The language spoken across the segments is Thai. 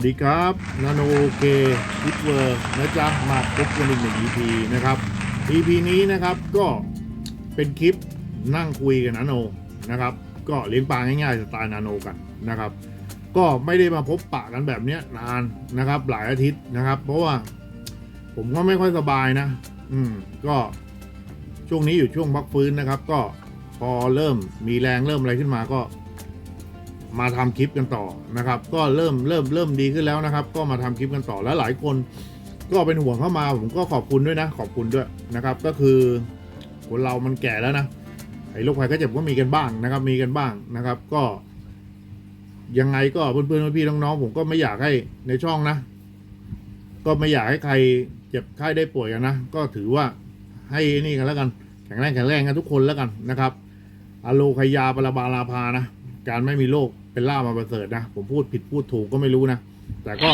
วัสดีครับนาโนเกคิดเวอร์นะจ๊ะ มาพบกันอีกหนึ่ง EP นะครับ EP นี้นะครับก็เป็นคลิปนั่งคุยกับนาโนนะครับ ก็เลี้ยงปลาง่ายๆสไตล์นาโนกันนะครับ ก็ไม่ได้มาพบปะกันแบบเนี้ยนานนะครับ หลายอาทิตย์นะครับ เพราะว่าผมก็ไม่ค่อยสบายนะ อืม ก็ช่วงนี้อยู่ช่วงพักฟื้นนะครับ ก็พอเริ่มมีแรงเริ่มอะไรขึ้นมาก็ มาทำคลิปกันต่อนะครับ ก็เริ่มเริ่มเริ่มดีขึ้นแล้วนะครับ ก็มาทำคลิปกันต่อแล้วหลายคน ก็เป็นห่วงเข้ามาผมก็ขอบคุณด้วยนะ ขอบคุณด้วยนะครับ ก็คือคนเรามันแก่แล้วนะไอ้โรคภัยไข้เจ็บก็มีกันบ้างนะครับ มีกันบ้างนะครับ ก็ยังไงก็เพื่อนๆพี่ๆน้องๆผมก็ไม่อยากให้ในช่องนะ ก็ไม่อยากให้ใครเจ็บไข้ได้ป่วยกันนะก็ถือว่าให้นี่กันแล้วกันแข็งแรงแข็งแรงกันทุกคนแล้วกันนะครับอโลคยาปราบาลาภานะ การไม่มีโรคเป็นล่ามาประเสริฐนะ ผมพูดผิดพูดถูกก็ไม่รู้นะ แต่ก็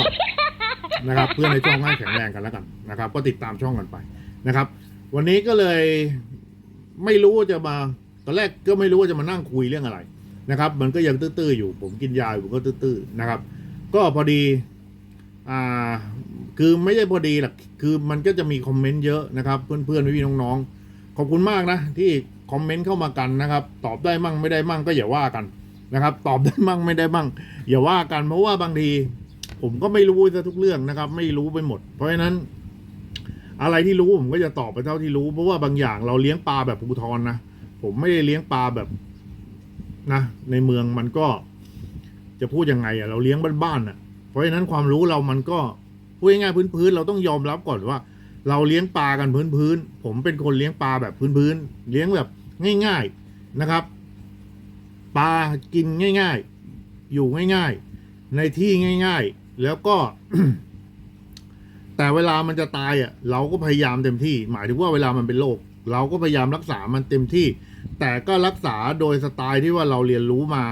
นะครับ เพื่อนในช่องให้แข็งแรงกันแล้วกันนะครับ ก็ติดตามช่องกันไปนะครับ วันนี้ก็เลยไม่รู้ว่าจะมาตอนแรกก็ไม่รู้ว่าจะมานั่งคุยเรื่องอะไรนะครับ มันก็ยังตื้อๆอยู่ ผมกินยาอยู่ก็ตื้อๆนะครับ ก็พอดีอ่าคือไม่ใช่พอดีหรอกคือมันก็จะมีคอมเมนต์เยอะนะครับ เพื่อนๆพี่ๆน้องๆขอบคุณมากนะที่คอมเมนต์เข้ามากันนะครับ ตอบได้มั่งไม่ได้มั่งก็อย่าว่ากัน นะครับ ตอบได้มั่งไม่ได้มั่งอย่าว่ากันเพราะว่าบางที ผมก็ไม่รู้ซะทุกเรื่องนะครับ ไม่รู้ไปหมด เพราะฉะนั้น อะไรที่รู้ผมก็จะตอบไปเท่าที่รู้ เพราะว่าบางอย่างเราเลี้ยงปลาแบบภูทรนะผมไม่ได้เลี้ยงปลาแบบนะในเมืองมันก็จะพูดยังไงอะเราเลี้ยงบ้านๆอะเพราะฉะนั้นความรู้เรามันก็พูดง่ายๆพื้นๆเราต้องยอมรับก่อนว่า เราเลี้ยงปลากันพื้นๆผมเป็นคนเลี้ยงปลาแบบพื้นๆเลี้ยงแบบง่าย ๆนะครับ ปลากินง่าย ๆ อยู่ง่าย ๆ ในที่ง่าย ๆ แล้วก็ แต่เวลามันจะตายอะ เราก็พยายามเต็มที่ หมายถึงว่าเวลามันเป็นโรคเราก็พยายามรักษามันเต็มที่ แต่ก็รักษาโดยสไตล์ที่ว่าเราเรียนรู้มา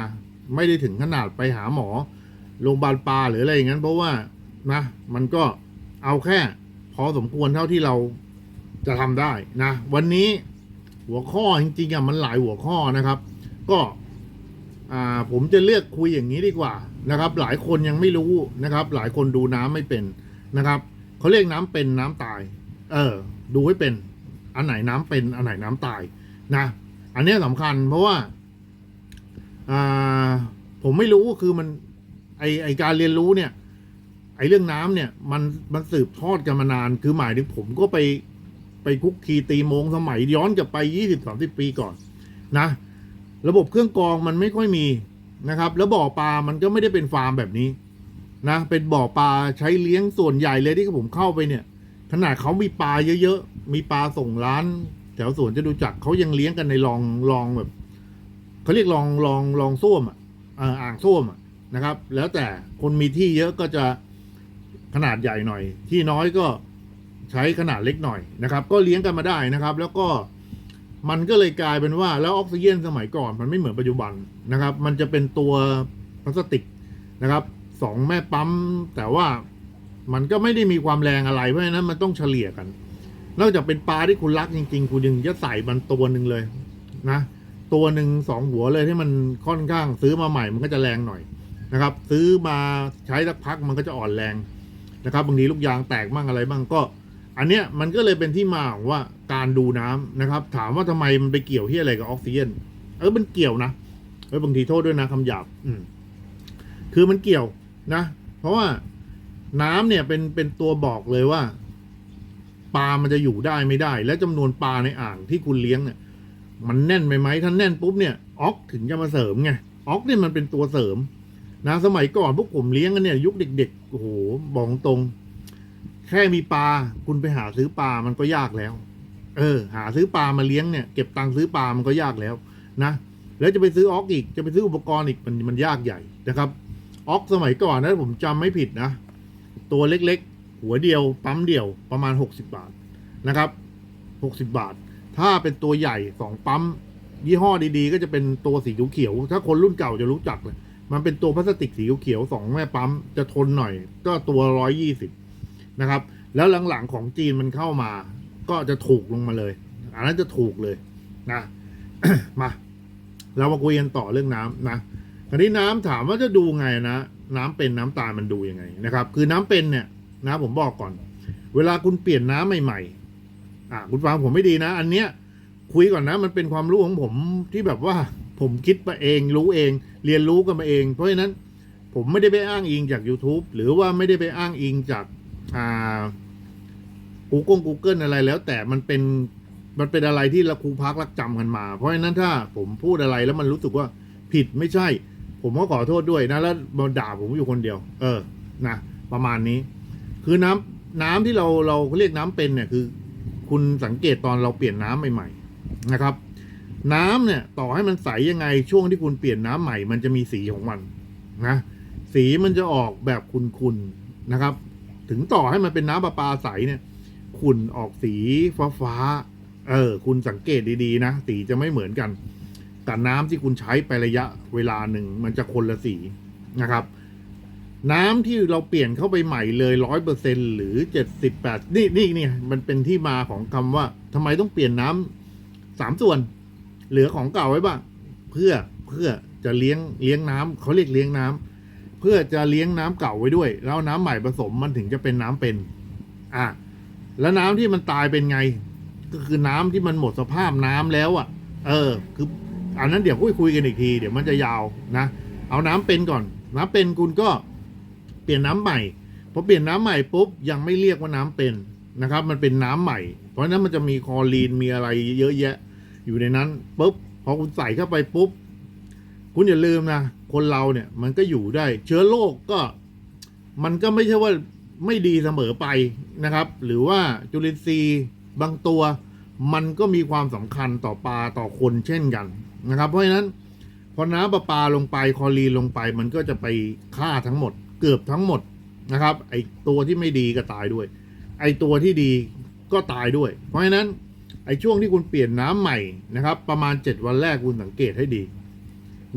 ไม่ได้ถึงขนาดไปหาหมอโรงพยาบาลปลาหรืออะไรอย่างนั้น เพราะว่านะ มันก็เอาแค่ พอสมควรเท่าที่เราจะทำได้นะ วันนี้หัวข้อจริงๆอะมันหลายหัวข้อนะครับ ก็ ผมจะเลือกคุยอย่างนี้ดีกว่านะครับ หลายคนยังไม่รู้นะครับ หลายคนดูน้ำไม่เป็นนะครับเขาเรียกน้ำเป็นน้ำตาย เออ ดูให้เป็น อันไหนน้ำเป็นอันไหนน้ำตายนะ อันนี้ยสำคัญเพราะว่าอ่าผมไม่รู้คือมันไอไอการเรียนรู้เนี่ย ไอเรื่องน้ำเนี่ย มันมันสืบทอดกันมานาน คือหมายถึงผมก็ไปไปคุกคีตีโมงสมัยย้อนกลับไปยี่สิบสามสิบปีก่อน นะ ระบบเครื่องกรองมันไม่ค่อยมีนะครับ แล้วบ่อปลามันก็ไม่ได้เป็นฟาร์มแบบนี้นะเป็นบ่อปลาใช้เลี้ยงส่วนใหญ่เลยที่ผมเข้าไปเนี่ย ขนาดเขามีปลาเยอะๆมีปลาส่งร้านแถวสวนจะดูจักเขายังเลี้ยงกันในรองรองแบบเขาเรียกรองรองรองส้วมอะอ่ออ่างส้วมอะนะครับ แล้วแต่คนมีที่เยอะก็จะขนาดใหญ่หน่อย ที่น้อยก็ใช้ขนาดเล็กหน่อยนะครับ ก็เลี้ยงกันมาได้นะครับ แล้วก็ มันก็เลยกลายเป็นว่าแล้วออกซิเจนสมัยก่อนมันไม่เหมือนปัจจุบันนะครับ มันจะเป็นตัวพลาสติกนะครับสองแม่ปั๊ม แต่ว่ามันก็ไม่ได้มีความแรงอะไรเพราะฉะนั้นมันต้องเฉลี่ยกัน นอกจากเป็นปลาที่คุณรักจริง ๆ คุณยังจะใส่มันตัวหนึ่งเลยนะตัวหนึ่งสองหัวเลยที่มันค่อนข้าง ซื้อมาใหม่มันก็จะแรงหน่อยนะครับ ซื้อมาใช้สักพักมันก็จะอ่อนแรงนะครับบางทีลูกยางแตกบ้างอะไรบ้างก็ อันเนี้ยมันก็เลยเป็นที่มาของว่าการดูน้ำนะครับ ถามว่าทำไมมันไปเกี่ยวที่อะไรกับออกซิเจนเออมันเกี่ยวนะเออบางทีโทษด้วยนะคำหยาบอืมคือมันเกี่ยวนะ เพราะว่าน้ำเนี่ยเป็นเป็นตัวบอกเลยว่าปลามันจะอยู่ได้ไม่ได้ และจำนวนปลาในอ่างที่คุณเลี้ยงเนี่ยมันแน่นไปไหมถ้าแน่นปุ๊บเนี่ยออกถึงจะมาเสริมไงออกเนี่ยมันเป็นตัวเสริม นะสมัยก่อนพวกผมเลี้ยงกันเนี่ย ยุคเด็กๆโอ้โหบอกตรง แค่มีปลาคุณไปหาซื้อปลามันก็ยากแล้ว เออ หาซื้อปลามาเลี้ยงเนี่ย เก็บตังค์ซื้อปลามันก็ยากแล้วนะแล้วจะไปซื้อออกอีกจะไปซื้ออุปกรณ์อีกมันมันยากใหญ่นะครับออกสมัยก่อนนะผมจำไม่ผิดนะ ตัวเล็กๆ หัวเดียว ปั๊มเดียวประมาณหกสิบาทนะครับหกสิบาท ถ้าเป็นตัวใหญ่สองปั๊ม ยี่ห้อดีๆ ก็จะเป็นตัวสีเขียวถ้าคนรุ่นเก่าจะรู้จักเลยมันเป็นตัวพลาสติกสีเขียวสองแม่ปั๊มจะทนหน่อย ก็ตัวร้อยยี่สิบ นะครับ แล้วหลังๆของจีนมันเข้ามา ก็จะถูกลงมาเลย อันนั้นจะถูกเลยนะมาเรามาคุยกันต่อเรื่องน้ำนะคราวนี้น้ำถามว่าจะดูไงนะ น้ำเป็นน้ำตายมันดูยังไงนะครับ คือน้ำเป็นเนี่ยนะผมบอกก่อน เวลาคุณเปลี่ยนน้ำใหม่ๆอะคุณฟังผมไม่ดีนะ อันเนี้ยคุยก่อนนะ มันเป็นความรู้ของผมที่แบบว่าผมคิดมาเอง รู้เอง เรียนรู้กันมาเอง เพราะฉะนั้นผมไม่ได้ไปอ้างอิงจาก YouTube หรือว่าไม่ได้ไปอ้างอิงจาก อ่า Google Google อะไรแล้ว แต่มันเป็นมันเป็นอะไรที่เราครูพักรักจำกันมา เพราะฉะนั้นถ้าผมพูดอะไรแล้วมันรู้สึกว่าผิดไม่ใช่ ผมก็ขอโทษด้วยนะ แล้วมาด่าผมอยู่คนเดียว เออนะประมาณนี้ คือน้ำน้ำที่เราเราเรียกน้ำเป็นเนี่ยคือ คุณสังเกตตอนเราเปลี่ยนน้ำใหม่ ๆ นะครับ น้ำเนี่ย ต่อให้มันใสยังไงช่วงที่คุณเปลี่ยนน้ำใหม่ มันจะมีสีของมันนะสีมันจะออกแบบขุ่นๆนะครับ ถึงต่อให้มันเป็นน้ำประปาใสเนี่ยขุ่นออกสีฟ้าๆเออ คุณสังเกตดีๆ นะ สีจะไม่เหมือนกัน กับน้ำที่คุณใช้ไประยะเวลาหนึ่ง มันจะคนละสีนะครับ น้ำที่เราเปลี่ยนเข้าไปใหม่เลยร้อยเปอร์เซ็นหรือเจ็ดสิบแปดนี่นี่นี่มันเป็นที่มาของคำว่าทำไมต้องเปลี่ยนน้ำสามส่วน เหลือของเก่าไว้บ้างเพื่อเพื่อจะเลี้ยงเลี้ยงน้ำเขาเรียกเลี้ยงน้ำ เพื่อจะเลี้ยงน้ำเก่าไว้ด้วย แล้วน้ำใหม่ผสมมันถึงจะเป็นน้ำเป็น อะแล้วน้ำที่มันตายเป็นไง ก็คือน้ำที่มันหมดสภาพน้ำแล้วอะ เออ คืออันนั้นเดี๋ยวคุยคุยกันอีกที เดี๋ยวมันจะยาวนะ เอาน้ำเป็นก่อน น้ำเป็นคุณก็เปลี่ยนน้ำใหม่พอเปลี่ยนน้ำใหม่ปุ๊บยังไม่เรียกว่าน้ำเป็นนะครับ มันเป็นน้ำใหม่ เพราะนั้นมันจะมีคอรีนมีอะไรเยอะแยะ อยู่ในนั้นปุ๊บพอคุณใส่เข้าไปปุ๊บ คุณอย่าลืมนะ คนเราเนี่ยมันก็อยู่ได้ เชื้อโรคก็มันก็ไม่ใช่ว่าไม่ดีเสมอไปนะครับ หรือว่าจุลินทรีย์บางตัว มันก็มีความสำคัญต่อปลาต่อคนเช่นกันนะครับ เพราะฉะนั้นพอน้ำประปาลงไปคอรีนลงไป มันก็จะไปฆ่าทั้งหมด เกือบทั้งหมดนะครับ ไอตัวที่ไม่ดีก็ตายด้วย ไอตัวที่ดีก็ตายด้วย เพราะฉะนั้นไอช่วงที่คุณเปลี่ยนน้ำใหม่นะครับ ประมาณเจ็ดวันแรกคุณสังเกตให้ดี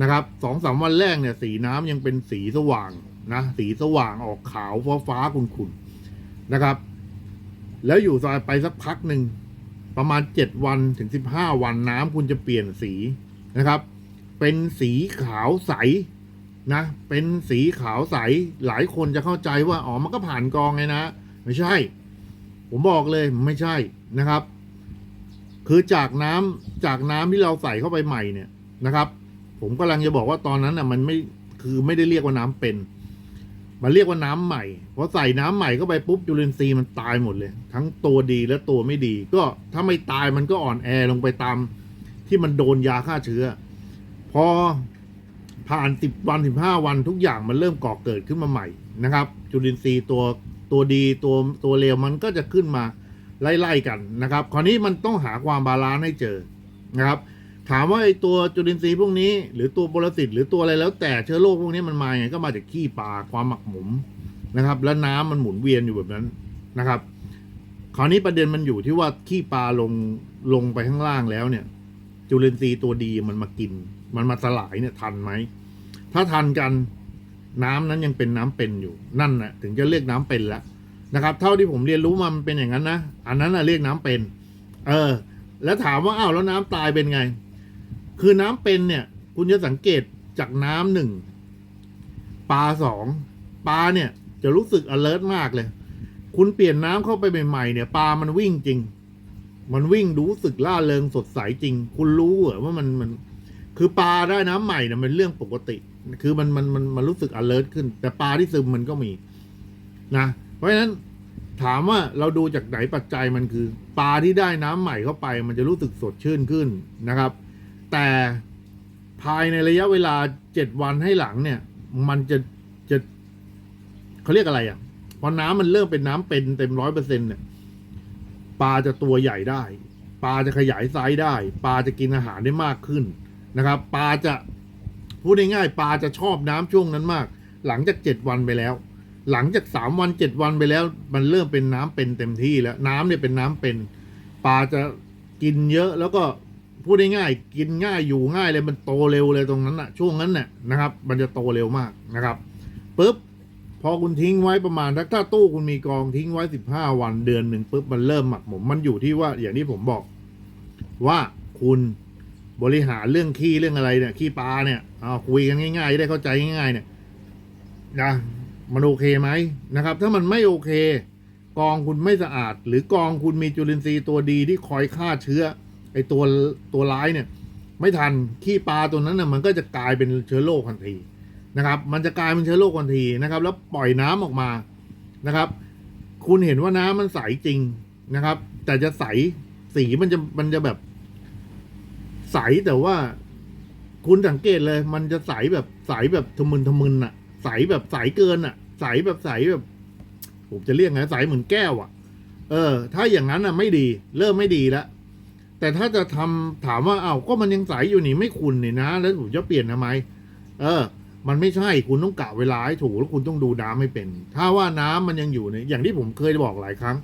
นะครับสองสามวันแรกเนี่ยสีน้ำยังเป็นสีสว่างนะสีสว่างออกขาวฟ้าฟ้าขุ่นๆนะครับ แล้วอยู่ซอยไปสักพักหนึ่งประมาณเจ็ดวันถึงสิบห้าวันน้ำคุณจะเปลี่ยนสีนะครับ เป็นสีขาวใสนะ เป็นสีขาวใสหลายคนจะเข้าใจว่าอ๋อมันก็ผ่านกรองไงนะ ไม่ใช่ ผมบอกเลยไม่ใช่นะครับ คือจากน้ำจากน้ำที่เราใส่เข้าไปใหม่เนี่ยนะครับ ผมกำลังจะบอกว่าตอนนั้นน่ะ มันไม่คือไม่ได้เรียกว่าน้ำเป็น มันเรียกว่าน้ำใหม่พอใส่น้ำใหม่เข้าไปปุ๊บจุลินทรีย์มันตายหมดเลย ทั้งตัวดีและตัวไม่ดี ก็ถ้าไม่ตายมันก็อ่อนแอลงไปตาม ที่มันโดนยาฆ่าเชื้อ พอผ่านสิบวันสิบห้าวันทุกอย่างมันเริ่มก่อเกิดขึ้นมาใหม่นะครับ จุลินทรีย์ตัวตัวดีตัวตัวเลวมันก็จะขึ้นมาไล่ๆกันนะครับ คราวนี้มันต้องหาความบาลานซ์ให้เจอนะครับ ถามว่าไอ้ตัวจุลินทรีย์พวกนี้ หรือตัวปรสิตหรือตัวอะไรแล้วแต่เชื้อโรคพวกนี้มันมาไงก็มาจากขี้ปลาความหมักหมมนะครับ แล้วน้ำมันหมุนเวียนอยู่แบบนั้นนะครับ คราวนี้ประเด็นมันอยู่ที่ว่าขี้ปลาลงลงไปข้างล่างแล้วเนี่ย จุลินทรีย์ตัวดีมันมากิน มันมาสลายเนี่ยทันไหมถ้าทันกันน้ำนั้นยังเป็นน้ำเป็นอยู่นั่นนะถึงจะเรียกน้ำเป็นแล้วนะครับ เท่าที่ผมเรียนรู้มามันเป็นอย่างนั้นนะอันนั้นนะเรียกน้ำเป็น เออ แล้วถามว่าอ้าวแล้วน้ำตายเป็นไง คือน้ำเป็นเนี่ย คุณจะสังเกตจากน้ำหนึ่งปลาสองปลาเนี่ย จะรู้สึก alert มากเลย คุณเปลี่ยนน้ำเข้าไปใหม่ๆเนี่ยปลามันวิ่งจริง มันวิ่งรู้สึกล่าเริงสดใสจริง คุณรู้เหรอว่ามันมัน คือปลาได้น้ำใหม่เนี่ยมันเรื่องปกติ คือมันมันมันมันรู้สึก alert ขึ้น แต่ปลาที่ซึมมันก็มีนะเพราะฉะนั้นถามว่าเราดูจากไหนปัจจัยมันคือ ปลาที่ได้น้ำใหม่เข้าไป มันจะรู้สึกสดชื่นขึ้นนะครับ แต่ภายในระยะเวลาเจ็ดวันให้หลังเนี่ย มันจะจะเขาเรียกอะไรอะพอน้ำมันเริ่มเป็นน้ำเป็นเต็มร้อยเปอร์เซ็นเนี่ยปลาจะตัวใหญ่ได้ ปลาจะขยายไซส์ได้ ปลาจะกินอาหารได้มากขึ้นนะครับ ปลาจะพูดง่ายๆปลาจะชอบน้ำช่วงนั้นมาก หลังจากเจ็ดวันไปแล้ว หลังจากสามวันเจ็ดวันไปแล้ว มันเริ่มเป็นน้ำเป็นเต็มที่แล้ว น้ำเนี่ยเป็นน้ำเป็น ปลาจะกินเยอะแล้วก็ พูดง่ายๆกินง่ายอยู่ง่ายเลยมันโตเร็วเลยตรงนั้นน่ะช่วงนั้นเนี่ยนะครับ มันจะโตเร็วมากนะครับปุ๊บพอคุณทิ้งไว้ประมาณถ้าตู้คุณมีกองทิ้งไว้สิบห้าวันเดือนหนึ่งปุ๊บมันเริ่มหมักหมมมันอยู่ที่ว่าอย่างที่ผมบอก ว่าคุณบริหารเรื่องขี้เรื่องอะไรเนี่ยขี้ปลาเนี่ยเอาคุยกันง่ายๆได้เข้าใจง่ายๆเนี่ยนะมันโอเคไหมนะครับ ถ้ามันไม่โอเค กองคุณไม่สะอาด หรือกองคุณมีจุลินทรีย์ตัวดีที่คอยฆ่าเชื้อ ไอตัวตัวร้ายเนี่ยไม่ทันขี้ปลาตัวนั้นน่ะมันก็จะกลายเป็นเชื้อโรคทันทีนะครับ มันจะกลายเป็นเชื้อโรคทันทีนะครับ แล้วปล่อยน้ำออกมานะครับ คุณเห็นว่าน้ำมันใสจริงนะครับ แต่จะใสสีมันจะมันจะแบบใสแต่ว่า คุณสังเกตเลย มันจะใสแบบใสแบบทะมึนทะมึนอะใสแบบใสเกินอะใสแบบใสแบบผมจะเรียกไงใสเหมือนแก้วอะเออ ถ้าอย่างนั้นอะไม่ดี เริ่มไม่ดีแล้ว แต่ถ้าจะทำถามว่าเอา้าก็มันยังใสอยู่นี่ไม่คุณนี่นะ แล้วผมจะเปลี่ยนทำไม เออ มันไม่ใช่คุณต้องกะเวลาให้ถูกแล้วคุณต้องดูน้ำให้เป็น ถ้าว่าน้ำมันยังอยู่ในอย่างที่ผมเคยบอกหลายครั้ง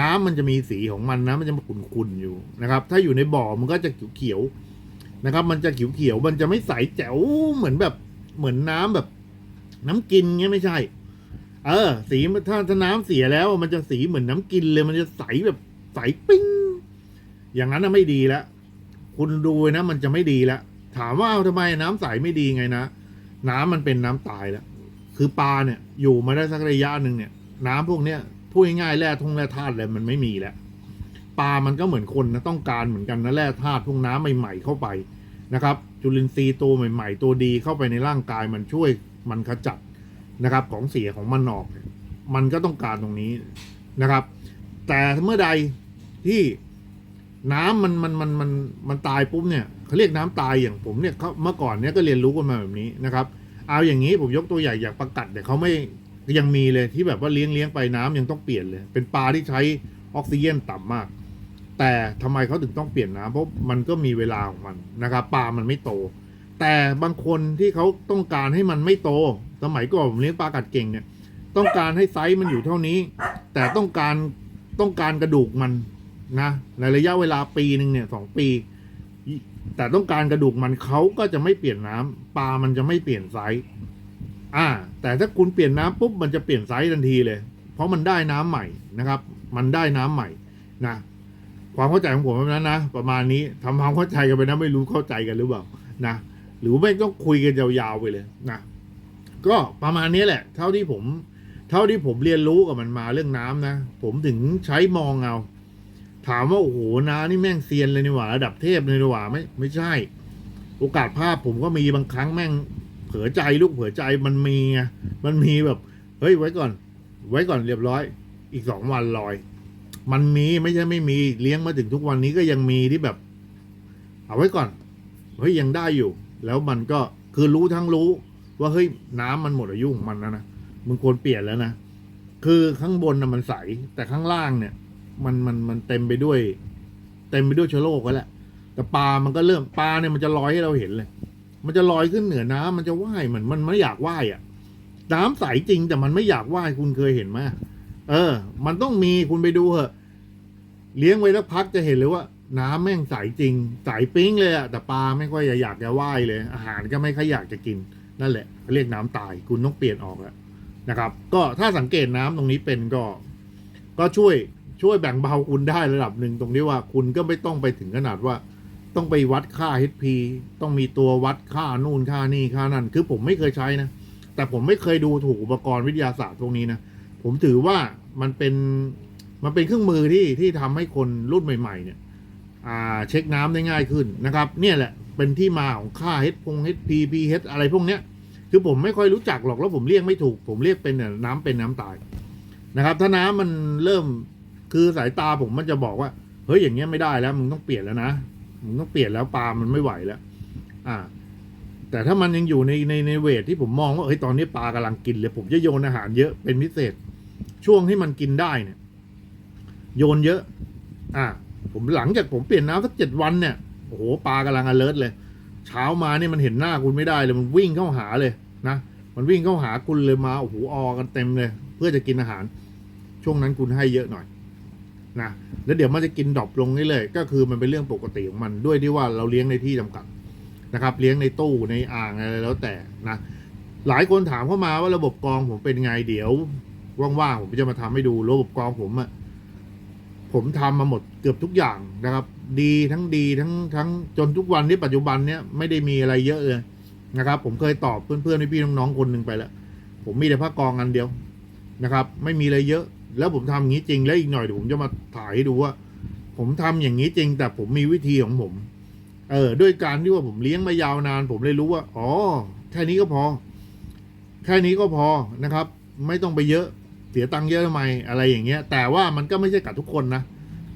น้ำมันจะมีสีของมันนะมันจะมาขุ่นๆอยู่นะครับ ถ้าอยู่ในบ่อมันก็จะเขียวๆนะครับ มันจะเขียวๆมันจะไม่ใสแจ๋วเหมือนแบบเหมือนน้ำแบบ น้ำกินเงี้ยไม่ใช่ เออ สีถ้าถ้าน้ำเสียแล้ว มันจะสีเหมือนน้ำกินเลย มันจะใสแบบใสปิ้ง อย่างนั้นน่ะไม่ดีแล้ว คุณดูนะมันจะไม่ดีแล้ว ถามว่าเอาทำไมน้ำใสไม่ดีไงนะ น้ำมันเป็นน้ำตายแล้ว คือปลาเนี่ยอยู่มาได้สักระยะหนึ่งเนี่ย น้ำพวกเนี้ยพูดง่ายๆแร่ทงแร่ธาตุอะไรมันไม่มีแล้วปลามันก็เหมือนคนนะต้องการเหมือนกันนะแร่ธาตุพวกน้ำใหม่ ๆ เข้าไปนะครับ จุลินทรีย์ตัวใหม่ ๆ ตัวดีเข้าไปในร่างกายมันช่วยมันขจัดนะครับ ของเสียของมันออก มันก็ต้องการตรงนี้นะครับ แต่เมื่อใดที่ น้ำมันมันมันมันมันตายปุ๊บเนี่ยเขาเรียกน้ำตายอย่างผมเนี่ยเขาเมื่อก่อนเนี่ยก็เรียนรู้กันมาแบบนี้นะครับเอาอย่างนี้ผมยกตัวอย่อย่างประกัดเนี่ยเขาไม่ยังมีเลยที่แบบว่าเลี้ยงเลี้ยงไปน้ำยังต้องเปลี่ยนเลย เป็นปลาที่ใช้ออกซิเจนต่ำมาก แต่ทำไมเขาถึงต้องเปลี่ยนน้ำเพราะมันก็มีเวลาของมันนะครับปลามันไม่โต แต่บางคนที่เขาต้องการให้มันไม่โต สมัยก่อนผมเลี้ยงปลากัดเก่งเนี่ยต้องการให้ไซส์มันอยู่เท่านี้ แต่ต้องการต้องการกระดูกมัน นะในระยะเวลาปีหนึ่งเนี่ยสองปี แต่ต้องการกระดูกมันเขาก็จะไม่เปลี่ยนน้ำปลามันจะไม่เปลี่ยนไซส์อ่า แต่ถ้าคุณเปลี่ยนน้ำปุ๊บมันจะเปลี่ยนไซส์ทันทีเลย เพราะมันได้น้ำใหม่นะครับ มันได้น้ำใหม่นะความเข้าใจของผมแบบนั้นนะประมาณนี้ทำความเข้าใจกันไปนะไม่รู้เข้าใจกันหรือเปล่านะหรือไม่ต้องคุยกันยาวๆไปเลยนะก็ประมาณนี้แหละ เท่าที่ผม เท่าที่ผมเรียนรู้กับมันมาเรื่องน้ำนะ ผมถึงใช้มองเอา ถามว่าโอ้โหนานี่แม่งเซียนเลยนี่หว่าระดับเทพเลยนี่หว่าไม่ไม่ใช่ โอกาสภาพผมก็มีบางครั้งแม่ง เผลอใจลูกเผลอใจมันมีไงมันมีแบบ เฮ้ยไว้ก่อน ไว้ก่อนเรียบร้อย อีกสองวันลอย มันมีไม่ใช่ไม่มีเลี้ยงมาถึงทุกวันนี้ก็ยังมีที่แบบ เอาไว้ก่อนเฮ้ยยังได้อยู่ แล้วมันก็คือรู้ทั้งรู้ ว่าเฮ้ยน้ำมันหมดอายุของมันแล้วนะมึงควรเปลี่ยนแล้วนะคือข้างบนนะมันใสแต่ข้างล่างเนี่ย มันมันมันเต็มไปด้วย เต็มไปด้วยเชื้อโรคแล้วแหละแต่ปลามันก็เริ่มปลาเนี่ยมันจะลอยให้เราเห็นเลย มันจะลอยขึ้นเหนือน้ำมันจะว่ายเหมือนมันไม่อยากว่ายอะ น้ำใสจริงแต่มันไม่อยากว่ายคุณเคยเห็นไหมเออ มันต้องมีคุณไปดูเหอะ เลี้ยงไว้แล้วพักจะเห็นเลยว่า น้ำแม่งใสจริง ใสปิ๊งเลยอะแต่ปลาไม่ค่อยอยากจะว่ายเลย อาหารก็ไม่ค่อยอยากจะกินนั่นแหละเรียกน้ำตายคุณต้องเปลี่ยนออกแล้วนะครับ ก็ถ้าสังเกตน้ำตรงนี้เป็นก็ ก็ช่วย ช่วยแบ่งเบาคุณได้ระดับหนึ่งตรงที่ว่าคุณก็ไม่ต้องไปถึงขนาดว่า ต้องไปวัดค่า HP ต้องมีตัววัดค่านู่นค่านี่ค่านั่น คือผมไม่เคยใช้นะ แต่ผมไม่เคยดูถูกอุปกรณ์วิทยาศาสตร์พวกนี้นะ ผมถือว่ามันเป็นมันเป็นเครื่องมือที่ที่ทำให้คนรุ่นใหม่ ๆ เนี่ยอ่าเช็คน้ำได้ง่ายขึ้นนะครับ เนี่ยแหละเป็นที่มาของค่า H พง HP pH อะไรพวกเนี้ยคือผมไม่ค่อยรู้จักหรอกแล้วผมเรียกไม่ถูก ผมเรียกเป็นน้ำเป็นน้ำตายนะครับ ถ้าน้ำมันเริ่ม คือสายตาผมมันจะบอกว่า เฮ้ยอย่างเงี้ยไม่ได้แล้วมึงต้องเปลี่ยนแล้วนะมึงต้องเปลี่ยนแล้วปลามันไม่ไหวแล้ว อ่า แต่ถ้ามันยังอยู่ในในในเวทที่ผมมองว่าเฮ้ยตอนนี้ปลากำลังกินเลย ผมจะโยนอาหารเยอะเป็นพิเศษ ช่วงที่มันกินได้เนี่ย โยนเยอะ อ่า ผมหลังจากผมเปลี่ยนน้ำสักเจ็ดวันเนี่ยโอ้โหปลากำลัง alert เลย เช้ามาเนี่ยมันเห็นหน้าคุณไม่ได้เลยมันวิ่งเข้าหาเลยนะมันวิ่งเข้าหาคุณเลยมาโอ้โหออกันเต็มเลย เพื่อจะกินอาหาร ช่วงนั้นคุณให้เยอะหน่อย นะแล้วเดี๋ยวมันจะกินดรอปลงนี่เลยก็คือมันเป็นเรื่องปกติของมันด้วยที่ว่าเราเลี้ยงในที่จำกัดนะครับ เลี้ยงในตู้ในอ่างอะไรแล้วแต่นะหลายคนถามเข้ามาว่าระบบกรองผมเป็นไงเดี๋ยวว่างๆผมจะมาทำให้ดูระบบกรองผมอะผมทำมาหมดเกือบทุกอย่างนะครับ ดีทั้งดีทั้งทั้งจนทุกวันนี้ปัจจุบันเนี้ยไม่ได้มีอะไรเยอะเลยนะครับ ผมเคยตอบเพื่อนๆพี่ๆน้องๆคนหนึ่งไปแล้ว ผมมีแต่ผ้ากองอันเดียวนะครับ ไม่มีอะไรเยอะ แล้วผมทำอย่างนี้จริงแล้วอีกหน่อยเดี๋ยวผมจะมาถ่ายให้ดูว่า ผมทำอย่างนี้จริง แต่ผมมีวิธีของผม เออ ด้วยการที่ว่าผมเลี้ยงมายาวนาน ผมเลยรู้ว่า อ๋อ แค่นี้ก็พอ แค่นี้ก็พอนะครับ ไม่ต้องไปเยอะเสียตังค์เยอะทำไมอะไรอย่างเงี้ย แต่ว่ามันก็ไม่ใช่กับทุกคนนะ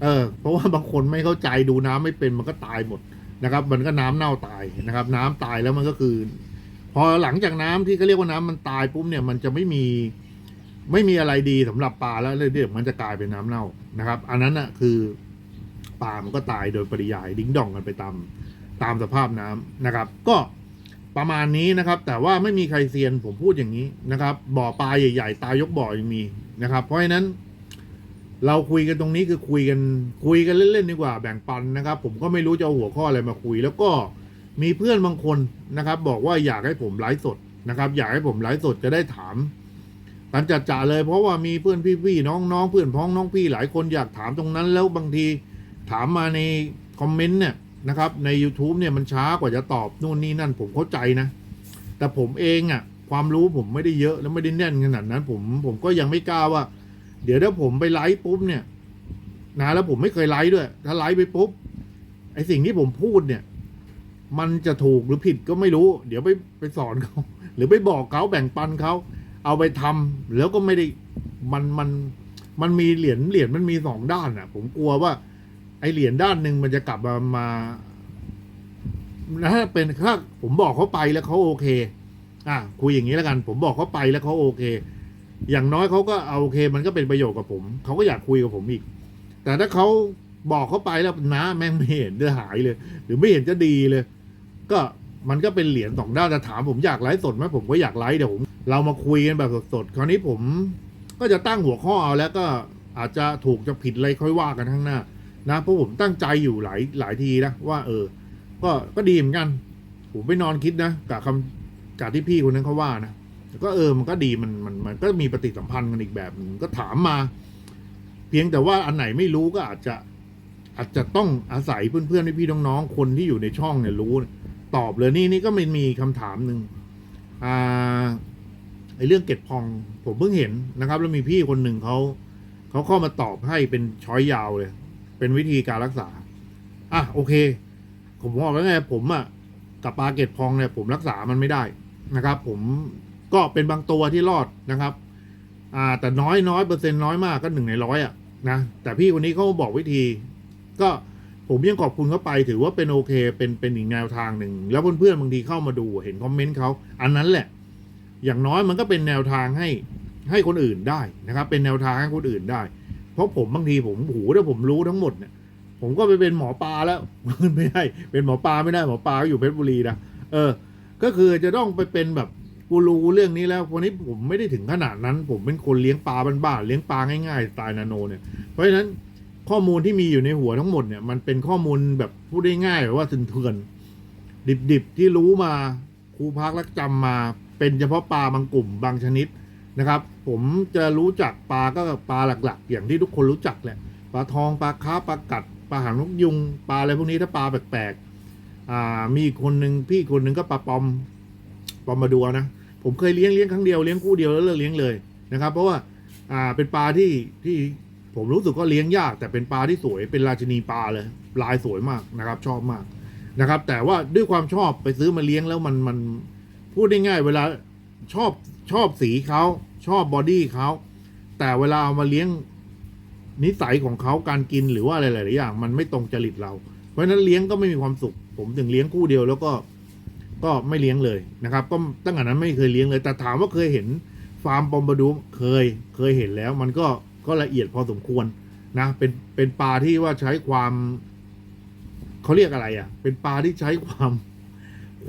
เออ เพราะว่าบางคนไม่เข้าใจดูน้ำไม่เป็นมันก็ตายหมดนะครับ มันก็น้ำเน่าตายนะครับ น้ำตายแล้วมันก็คือ พอหลังจากน้ำที่เขาเรียกว่าน้ำมันตายปุ๊บเนี่ย มันจะไม่มี ไม่มีอะไรดีสำหรับปลาแล้วเดี๋ยวมันจะกลายเป็นน้ำเน่านะครับ อันนั้นน่ะคือปลามันก็ตายโดยปริยายดิ้งดองกันไปตามตามสภาพน้ำนะครับ ก็ประมาณนี้นะครับ แต่ว่าไม่มีใครเซียนผมพูดอย่างนี้นะครับ บ่อปลาใหญ่ๆ ตายยกบ่อยังมีนะครับ เพราะฉะนั้น เราคุยกันตรงนี้คือคุยกันคุยกันเล่นๆดีกว่าแบ่งปันนะครับ ผมก็ไม่รู้จะเอาหัวข้ออะไรมาคุย แล้วก็มีเพื่อนบางคนนะครับ บอกว่าอยากให้ผมไลฟ์สดนะครับ อยากให้ผมไลฟ์สดจะได้ถาม กันจัดจ่าเลย เพราะว่ามีเพื่อนพี่ๆน้องๆเพื่อนพ้องน้องพี่หลายคนอยากถามตรงนั้นแล้วบางทีถามมาในคอมเมนต์เนี่ยนะครับใน YouTube เนี่ยมันช้ากว่าจะตอบนู่นนี่นั่นผมเข้าใจนะ แต่ผมเองอะ่ะความรู้ผมไม่ได้เยอะแล้วไม่ได้แน่นขนาดนั้น ผมผมก็ยังไม่กล้าว่า เดี๋ยวถ้าผมไปไลฟ์ปุ๊บเนี่ยนะแล้วผมไม่เคยไลฟ์ด้วย ถ้าไลฟ์ไปปุ๊บไอสิ่งที่ผมพูดเนี่ย มันจะถูกหรือผิดก็ไม่รู้ เดี๋ยวไปไปสอนเขาหรือไปบอกเขาแบ่งปันเขา เอาไปทำแล้วก็ไม่ได้มันมันมันมีเหรียญเหรียญมันมีสองด้านอะ ผมกลัวว่า ไอเหรียญด้านหนึ่งมันจะกลับมามาถ้าเป็นถ้าผมบอกเขาไปแล้วเขาโอเค อะคุยอย่างนี้แล้วกัน ผมบอกเขาไปแล้วเขาโอเค อย่างน้อยเขาก็เอาโอเค มันก็เป็นประโยชน์กับผมเขาก็อยากคุยกับผมอีก แต่ถ้าเขาบอกเขาไปแล้วนะแม่งไม่เห็นจะหายเลย หรือไม่เห็นจะดีเลย ก็ มันก็เป็นเหรียญสองด้านแต่ถามผมอยากไลฟ์สดไหมผมก็อยากไลฟ์เดี๋ยวผมเรามาคุยกันแบบสดๆคราวนี้ผมก็จะตั้งหัวข้อเอาแล้วก็อาจจะถูกจะผิดอะไรค่อยว่ากันข้างหน้า นะเพราะผมตั้งใจอยู่หลายหลายทีนะว่าเออ ก็ก็ดีเหมือนกัน ผมไปนอนคิดนะกับคำจากที่พี่คนนั้นเขาว่านะก็เออมันก็ดีมันมันมันก็มีปฏิสัมพันธ์กันอีกแบบหนึ่งก็ถามมา เพียงแต่ว่าอันไหนไม่รู้ก็อาจจะอาจจะต้องอาศัยเพื่อนๆพี่ๆน้องๆคนที่อยู่ในช่องเนี่ยรู้ ตอบเลยนี่นี่ก็มันมีคำถามหนึ่งอ่าไอเรื่องเก็ดพองผมเพิ่งเห็นนะครับ แล้วมีพี่คนหนึ่งเขาเขาเข้ามาตอบให้เป็นช้อยยาวเลย เป็นวิธีการรักษาอะโอเค ผมบอกแล้วไงผมอะกับปลาเก็ดพองเนี่ยผมรักษามันไม่ได้นะครับ ผมก็เป็นบางตัวที่รอดนะครับ อ่า แต่น้อยน้อยเปอร์เซ็นต์น้อยมากก็หนึ่งในร้อยอะนะแต่พี่คนนี้เขาบอกวิธี ก็ ผมยังขอบคุณเขาไปถือว่าเป็นโอเค เป็นเป็นอีกแนวทางหนึ่ง แล้วเพื่อนๆบางทีเข้ามาดูเห็นคอมเมนต์เขาอันนั้นแหละ อย่างน้อยมันก็เป็นแนวทางให้ให้คนอื่นได้นะครับ เป็นแนวทางให้คนอื่นได้ เพราะผมบางทีผมโอ้โหถ้าผมรู้ทั้งหมดเนี่ยผมก็ไปเป็นหมอปลาแล้วไม่ได้เป็นหมอปลาไม่ได้หมอปลาก็อยู่เพชรบุรีนะเออ ก็คือจะต้องไปเป็นแบบกูรู้เรื่องนี้แล้ววันนี้ผมไม่ได้ถึงขนาดนั้น ผมเป็นคนเลี้ยงปลาบ้านๆเลี้ยงปลาง่ายๆสไตล์นาโนเนี่ยเพราะฉะนั้น ข้อมูลที่มีอยู่ในหัวทั้งหมดเนี่ย มันเป็นข้อมูลแบบพูดได้ง่ายแบบว่าเถื่อนๆดิบๆที่รู้มาครูพักรักจำมา เป็นเฉพาะปลาบางกลุ่มบางชนิดนะครับ ผมจะรู้จักปลาก็ปลาหลักๆ อย่างที่ทุกคนรู้จักแหละปลาทองปลาค้าปลากัดปลาหางนกยุงปลาอะไรพวกนี้ถ้าปลาแปลกๆอ่ามีคนหนึ่งพี่คนหนึ่งก็ปลาปอมปอมมาดัวนะผมเคยเลี้ยงเลี้ยงครั้งเดียวเลี้ยงคู่เดียวแล้วเลิกเลี้ยงเลยนะครับ เพราะว่าอ่าเป็นปลาที่ที่ ผมรู้สึกว่าเลี้ยงยาก แต่เป็นปลาที่สวยเป็นราชินีปลาเลย ลายสวยมากนะครับ ชอบมากนะครับ แต่ว่าด้วยความชอบไปซื้อมาเลี้ยงแล้วมันมันพูดได้ง่าย เวลาชอบชอบสีเขาชอบบอดี้เขาแต่เวลาเอามาเลี้ยงนิสัยของเขาการกินหรือว่าอะไรหลายๆอย่าง มันไม่ตรงจริตเรา เพราะฉะนั้นเลี้ยงก็ไม่มีความสุข ผมถึงเลี้ยงคู่เดียวแล้วก็ก็ไม่เลี้ยงเลยนะครับ ก็ตั้งแต่นั้นไม่เคยเลี้ยงเลย แต่ถามว่าเคยเห็นฟาร์มปอมบดูเคยเคยเห็นแล้ว มันก็ ก็ละเอียดพอสมควรนะเป็นเป็นปลาที่ว่าใช้ความเขาเรียกอะไรอะ เป็นปลาที่ใช้ความ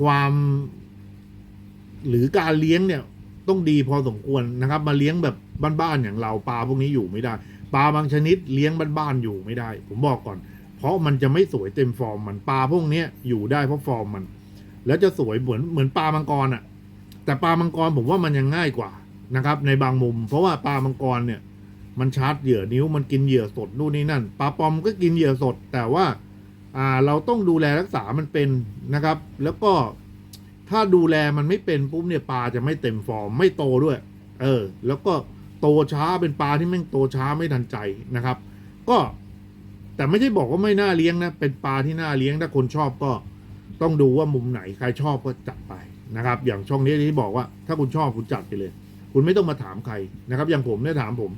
ความ หรือการเลี้ยงเนี่ย ต้องดีพอสมควรนะครับ มาเลี้ยงแบบบ้านๆอย่างเราปลาพวกนี้อยู่ไม่ได้ปลาบางชนิดเลี้ยงบ้านๆอยู่ไม่ได้ ผมบอกก่อน เพราะมันจะไม่สวยเต็มฟอร์มมันปลาพวกนี้อยู่ได้เพราะฟอร์มมัน แล้วจะสวยเหมือนเหมือนปลามังกรอะ่ะ แต่ปลามังกรผมว่ามันยังง่ายกว่านะครับ ในบางมุม เพราะว่าปลามังกรเนี่ย มันชาร์จเหยื่อนิ้วมันกินเหยื่อสดนู่นนี่นั่นปลาปอมก็กินเหยื่อสด แต่ว่าอ่าเราต้องดูแลรักษามันเป็นนะครับ แล้วก็ถ้าดูแลมันไม่เป็นปุ๊บเนี่ยปลาจะไม่เต็มฟอร์มไม่โตด้วย เออ แล้วก็โตช้าเป็นปลาที่แม่งโตช้าไม่ทันใจนะครับ ก็แต่ไม่ใช่บอกว่าไม่น่าเลี้ยงนะ เป็นปลาที่น่าเลี้ยงถ้าคนชอบก็ต้องดูว่ามุมไหนใครชอบก็จัดไปนะครับ อย่างช่องนี้ที่บอกว่าถ้าคุณชอบคุณจัดไปเลย คุณไม่ต้องมาถามใครนะครับ อย่างผมเนี่ยถามผม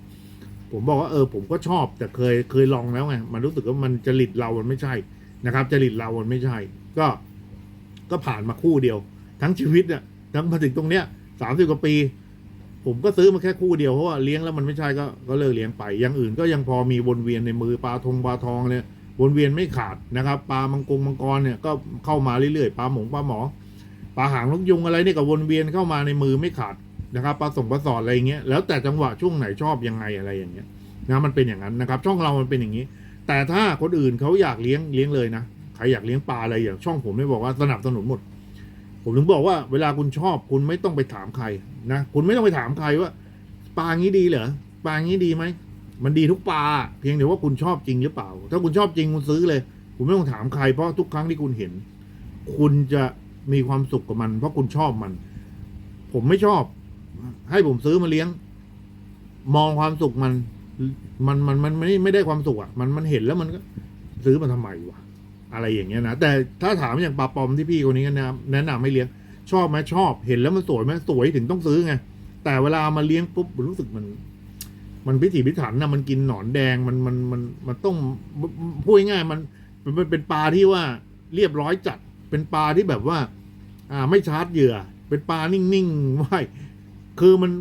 ผมบอกว่าเออผมก็ชอบแต่เคยเคยลองแล้วไงมันรู้สึกว่ามันจริตเรามันไม่ใช่นะครับจริตเรามันไม่ใช่ ก็ก็ผ่านมาคู่เดียว ทั้งชีวิตเนี่ยทั้งมาถึงตรงเนี้ยสามสิบกว่าปี ผมก็ซื้อมาแค่คู่เดียวเพราะว่าเลี้ยงแล้วมันไม่ใช่ก็ก็เลิกเลี้ยงไปอย่างอื่นก็ยังพอมีวนเวียนในมือปลาทงปลาทองเนี่ยวนเวียนไม่ขาดนะครับปลามังกรมังกรเนี่ยก็เข้ามาเรื่อยๆปลาหมงปลาหมอปลาหางนกยุงอะไรเนี่ยก็วนเวียนเข้ามาในมือไม่ขาด นะครับปลาส่งปลาสอดอะไรเงี้ยแล้วแต่จังหวะช่วงไหนชอบยังไงอะไรอย่างเงี้ยนะมันเป็นอย่างนั้นนะครับ ช่องเรามันเป็นอย่างนี้ แต่ถ้าคนอื่นเขาอยากเลี้ยงเลี้ยงเลยนะใครอยากเลี้ยงปลาอะไรอย่างช่องผมไม่บอกว่าสนับสนุนหมด ผมถึงบอกว่าเวลาคุณชอบคุณไม่ต้องไปถามใครนะคุณไม่ต้องไปถามใครว่า ปลางี้ดีเหรอปลางี้ดีไหมมันดีทุกปลาเพียงแต่ว่าคุณชอบจริงหรือเปล่า ถ้าคุณชอบจริงคุณซื้อเลย คุณไม่ต้องถามใครเพราะทุกครั้งที่คุณเห็น คุณจะมีความสุขกับมัน เพราะคุณชอบมัน ผมไม่ชอบ ให้ผมซื้อมาเลี้ยง มองความสุขมัน มันมันมันไม่ไม่ได้ความสุขอะมันมันเห็นแล้วมันก็ ซื้อมาทำไมวะอะไรอย่างเงี้ยนะแต่ถ้าถามอย่างปลาปอมที่พี่คนนี้ก็แนะนแนะนำให้เลี้ยง ชอบไหมชอบเห็นแล้วมันสวยไหมสวยถึงต้องซื้อไงแต่เวลามาเลี้ยงปุ๊บรู้สึกมัน มันพิถีพิถันนะมันกินหนอนแดงมันมันมันมันต้องพูดง่ายมันมันมันเป็นปลาที่ว่าเรียบร้อยจัด เป็นปลาที่แบบว่า อ่า ไม่ชาร์จเหยื่อ เป็นปลานิ่งๆว่าย คือมัน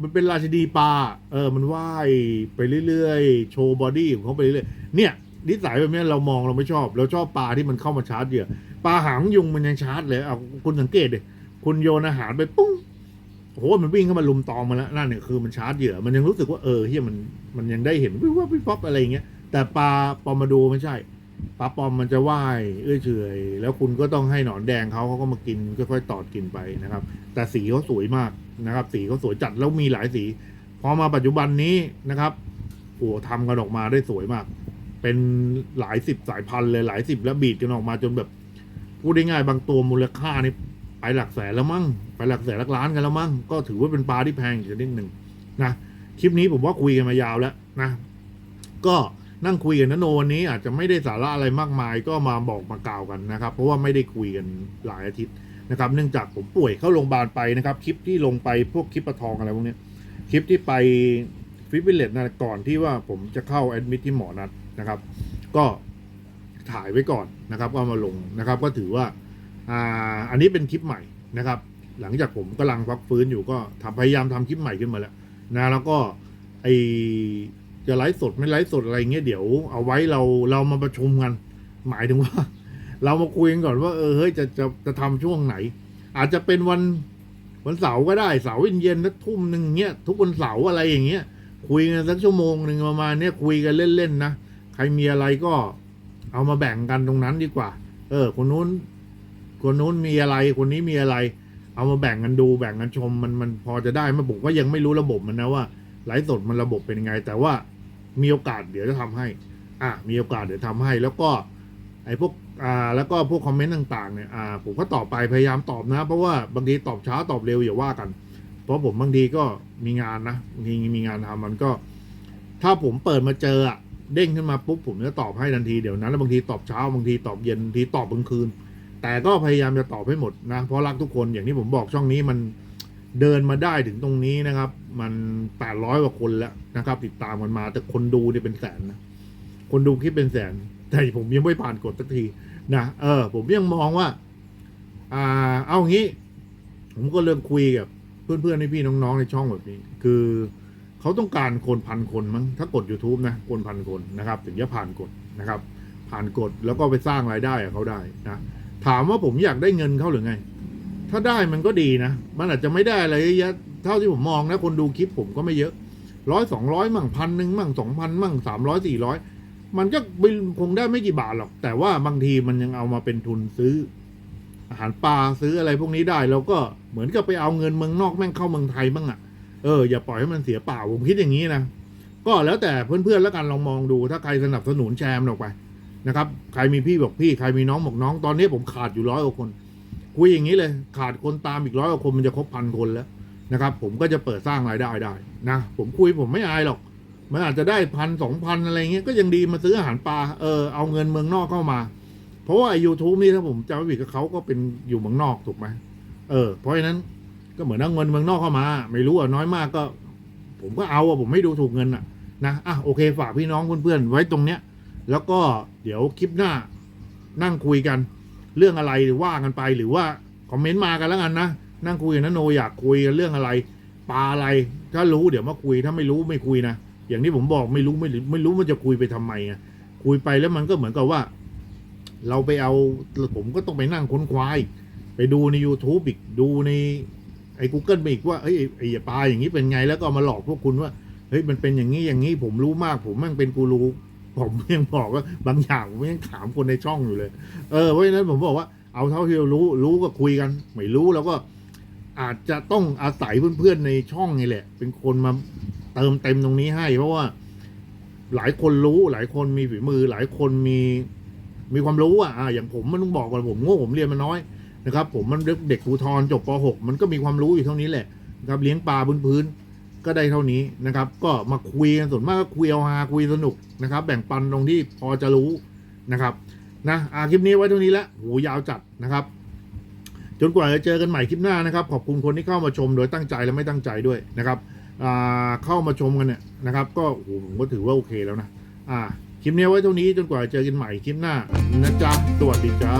มันเป็นราชดีปลาเออ มันว่ายไปเรื่อยๆ โชว์บอดี้ของเขาไปเรื่อยๆ เนี่ย นิสัยแบบนี้เรามองเราไม่ชอบ เราชอบปลาที่มันเข้ามาชาร์จเหยื่อ ปลาหางยุงมันยังชาร์จเลย เอาคุณสังเกตดิคุณโยนอาหารไปปุ้งโอ้โห มันวิ่งเข้ามาลุมตอมมาแล้ว นั่นเนี่ยคือมันชาร์จเหยื่อ มันยังรู้สึกว่าเออเฮียมัน มันยังได้เห็นวิววับวิบวับอะไรอย่างเงี้ย แต่ปลาปอมาดูไม่ใช่ ปลาปอมมันจะว่ายเอื้อยเฉยแล้วคุณก็ต้องให้หนอนแดงเขาเขาก็มากินค่อยๆตอดกินไปนะครับ แต่สีเขาสวยมากนะครับ สีเขาสวยจัดแล้วมีหลายสีพอมาปัจจุบันนี้นะครับโอ้ทำกันออกมาได้สวยมาก เป็นหลายสิบสายพันธุ์เลยหลายสิบแล้วบีดกันออกมาจนแบบพูดได้ง่ายบางตัวมูลค่านี่ไปหลักแสนแล้วมั้งไปหลักแสนหลักล้านกันแล้วมั้งก็ถือว่าเป็นปลาที่แพงอีกชนิดหนึ่งนะคลิปนี้ผมว่าคุยกันมายาวแล้วนะ ก็ นั่งคุยกันนะโนวันนี้อาจจะไม่ได้สาระอะไรมากมายก็มาบอกมากล่าวกันนะครับ เพราะว่าไม่ได้คุยกันหลายอาทิตย์นะครับ เนื่องจากผมป่วยเข้าโรงพยาบาลไปนะครับ คลิปที่ลงไปพวกคลิปปะทองอะไรพวกนี้คลิปที่ไปฟิปวิลเลตนะก่อนที่ว่าผมจะเข้าแอดมิทที่หมอนัดนะครับ ก็ถ่ายไว้ก่อนนะครับก็มาลงนะครับ ก็ถือว่าอ่าอันนี้เป็นคลิปใหม่นะครับ หลังจากผมกำลังพักฟื้นอยู่ก็ทำพยายามทำคลิปใหม่ขึ้นมาแล้วนะแล้วก็ไอ จะไลฟ์สดไม่ไลฟ์สดอะไรเงี้ยเดี๋ยวเอาไว้เราเรามาประชุมกัน หมายถึงว่า เรามาคุยกันก่อนว่า เออเฮ้ยจะจะจะทำช่วงไหน อาจจะเป็นวันวันเสาร์ก็ได้เสาร์เย็นๆสักทุ่มหนึ่งเงี้ยทุกวันเสาร์อะไรอย่างเงี้ยคุยกันสักชั่วโมงหนึ่งประมาณเนี้ยคุยกันเล่นๆนะใครมีอะไรก็เอามาแบ่งกันตรงนั้นดีกว่า เออ คนนู้น คนนู้นมีอะไร คนนี้มีอะไร เอามาแบ่งกันดูแบ่งกันชมมันมันพอจะได้มาผมก็ยังไม่รู้ระบบมันนะว่าไลฟ์สดมันระบบเป็นยังไง แต่ว่า มีโอกาสเดี๋ยวจะทำให้ อะมีโอกาสเดี๋ยวทำให้ แล้วก็ไอ้พวกอ่าแล้วก็พวกคอมเมนต์ต่างๆเนี่ยอ่าผมก็ตอบไปพยายามตอบนะ เพราะว่าบางทีตอบช้าตอบเร็วอย่าว่ากัน เพราะผมบางทีก็มีงานนะบางทีมีงานทำมันก็ ถ้าผมเปิดมาเจออะเด้งขึ้นมาปุ๊บผมจะตอบให้ทันทีเดี๋ยวนั้นแล้วบางทีตอบเช้าบางทีตอบเย็นบางทีตอบกลางคืน แต่ก็พยายามจะตอบให้หมดนะเพราะรักทุกคนอย่างที่ผมบอกช่องนี้มัน เดินมาได้ถึงตรงนี้นะครับ มันแปดร้อยกว่าคนแล้วนะครับ ติดตามกันมา แต่คนดูเนี่ยเป็นแสนนะคนดูคลิปเป็นแสน แต่ผมยังไม่ผ่านกฎสักทีนะเออ ผมยังมองว่า อ่า เอางี้ ผมก็เริ่มคุยกับ เพื่อนๆในพี่น้องๆในช่องแบบนี้ คือเขาต้องการคนพันคนมั้งถ้ากด YouTube นะคนพันคนนะครับ ถึงจะผ่านกฎนะครับ ผ่านกฎแล้วก็ไปสร้างรายได้กับเขาได้นะถามว่าผมอยากได้เงินเขาหรือไง ถ้าได้มันก็ดีนะ มันอาจจะไม่ได้อะไรเยอะแยะเท่าที่ผมมองนะ คนดูคลิปผมก็ไม่เยอะร้อยสองร้อยมั่งพันหนึ่งมั่งสองพันมั่งสามร้อยสี่ร้อยมันก็คงได้ไม่กี่บาทหรอก แต่ว่าบางทีมันยังเอามาเป็นทุนซื้อ อาหารปลาซื้ออะไรพวกนี้ได้เราก็เหมือนกับไปเอาเงินเมืองนอกแม่งเข้าเมืองไทยบ้างอะ่ะเอออย่าปล่อยให้มันเสียเปล่าผมคิดอย่างนี้นะก็แล้วแต่เพื่อนๆแล้วกันลองมองดู ถ้าใครสนับสนุนแชร์มันออกไปนะครับ ใครมีพี่บอกพี่ใครมีน้องบอกน้องตอนนี้ผมขาดอยู่ร้อยกว่าคน คุยอย่างนี้เลยขาดคนตามอีกร้อยกว่าคนมันจะครบพันคนแล้วนะครับ ผมก็จะเปิดสร้างรายได้ได้นะผมคุยผมไม่อายหรอก มันอาจจะได้พันสองพันอะไรเงี้ยก็ยังดีมาซื้ออาหารปลาเออเอาเงินเมืองนอกเข้ามา เพราะว่าไอยูทูบนี่ถ้าผมจำไม่ผิดก็เขาก็เป็นอยู่เมืองนอกถูกไหมเออเพราะฉะนั้นก็เหมือนเอาเงินเมืองนอกเข้ามา ไม่รู้อะน้อยมากก็ ผมก็เอาอะผมไม่ดูถูกเงินอะนะอะโอเคฝากพี่น้องเพื่อนๆไว้ตรงเนี้ย แล้วก็เดี๋ยวคลิปหน้านั่งคุยกัน เรื่องอะไรว่ากันไปหรือว่าคอมเมนต์มากันแล้วกันนะนั่งคุยกันนะโนอยากคุยกันเรื่องอะไรปลาอะไร ถ้ารู้เดี๋ยวมาคุยถ้าไม่รู้ไม่คุยนะอย่างที่ผมบอกไม่รู้ไม่รู้ไม่รู้มันจะคุยไปทำไมไงคุยไปแล้วมันก็เหมือนกับว่า เราไปเอาผมก็ต้องไปนั่งค้นควายไปดูใน YouTube อีกดูในไอ้ Google ไปอีกว่าเอ้ยไอ้ปลาอย่างนี้เป็นไงแล้วก็มาหลอกพวกคุณว่าเฮ้ยมันเป็นอย่างนี้อย่างนี้ผมรู้มากผมแม่งเป็นกูรู ผมยังบอกว่าบางอย่างผมยังถามคนในช่องอยู่เลย เออเพราะฉะนั้นผมบอกว่าเอาเท่าที่เรารู้รู้ก็คุยกัน ไม่รู้แล้วก็อาจจะต้องอาศัยเพื่อนๆในช่องนี่แหละ เป็นคนมาเติมเต็มตรงนี้ให้ เพราะว่าหลายคนรู้หลายคนมีฝีมือ หลายคนมีมีความรู้อะอย่างผมมันต้องบอกว่าผมโง่ผมเรียนมาน้อยนะครับ ผมมันเด็กภูทรจบป .6 มันก็มีความรู้อยู่เท่านี้แหละนะครับเลี้ยงปลาพื้นๆ ก็ได้เท่านี้นะครับ ก็มาคุยกันส่วนมากก็คุยเอาฮาคุยสนุกนะครับ แบ่งปันตรงที่พอจะรู้นะครับนะอาคลิปนี้ไว้เท่านี้ละโหยาวจัดนะครับ จนกว่าจะเจอกันใหม่คลิปหน้านะครับ ขอบคุณคนที่เข้ามาชมโดยตั้งใจและไม่ตั้งใจด้วยนะครับอ่าเข้ามาชมกันเนี่ยนะครับ ก็โหผมก็ถือว่าโอเคแล้วนะอ่าคลิปนี้ไว้เท่านี้จนกว่าจะเจอกันใหม่คลิปหน้านะจ๊ะสวัสดีจ้า